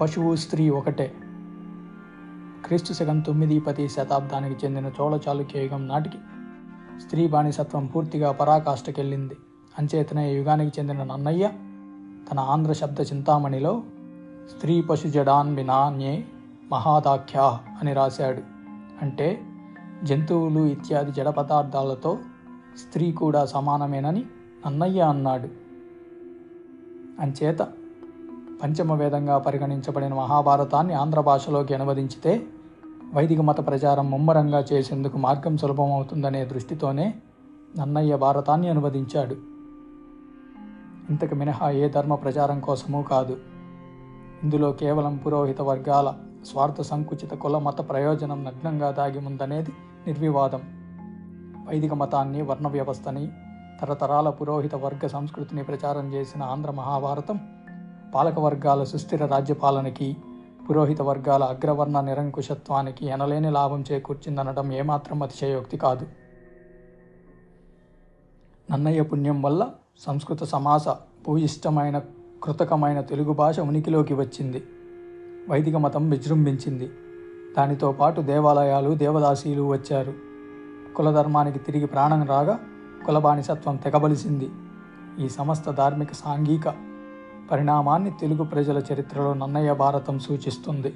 పశువు స్త్రీ ఒకటే. క్రీస్తు శకం తొమ్మిది పది శతాబ్దానికి చెందిన చోళ చాళుక్య యుగం నాటికి స్త్రీ బానిసత్వం పూర్తిగా పరాకాష్ఠకెళ్ళింది. అంచేతనే యుగానికి చెందిన నన్నయ్య తన ఆంధ్ర శబ్ద చింతామణిలో స్త్రీ పశు జడాన్ వినాన్యే మహాదాఖ్యా అని రాశాడు. అంటే జంతువులు ఇత్యాది జడ పదార్థాలతో స్త్రీ కూడా సమానమేనని నన్నయ్య అన్నాడు. అంచేత పంచమ వేదంగా పరిగణించబడిన మహాభారతాన్ని ఆంధ్ర భాషలోకి అనువదించితే వైదిక మత ప్రచారం ముమ్మరంగా చేసేందుకు మార్గం సులభమవుతుందనే దృష్టితోనే నన్నయ్య భారతాన్ని అనువదించాడు. ఇంతకు మినహా ఏ ధర్మ ప్రచారం కోసమూ కాదు. ఇందులో కేవలం పురోహిత వర్గాల స్వార్థ సంకుచిత కుల మత ప్రయోజనం నగ్నంగా దాగి ఉందనేది నిర్వివాదం. వైదిక మతాన్ని వర్ణ వ్యవస్థని తరతరాల పురోహిత వర్గ సంస్కృతిని ప్రచారం చేసిన ఆంధ్ర మహాభారతం పాలక వర్గాల సుస్థిర రాజ్యపాలనకి పురోహిత వర్గాల అగ్రవర్ణ నిరంకుశత్వానికి ఎనలేని లాభం చేకూర్చిందనడం ఏమాత్రం అతిశయోక్తి కాదు. నన్నయ్య పుణ్యం వల్ల సంస్కృత సమాస భూయిష్టమైన కృతకమైన తెలుగు భాష ఉనికిలోకి వచ్చింది. వైదిక మతం విజృంభించింది. దానితో పాటు దేవాలయాలు దేవదాసీలు వచ్చారు. కులధర్మానికి తిరిగి ప్రాణం రాగా కులబానిసత్వం తెగబలిసింది. ఈ సమస్త ధార్మిక సాంఘిక పరిణామాన్ని తెలుగు ప్రజల చరిత్రలో నన్నయ్య భారతం సూచిస్తుంది.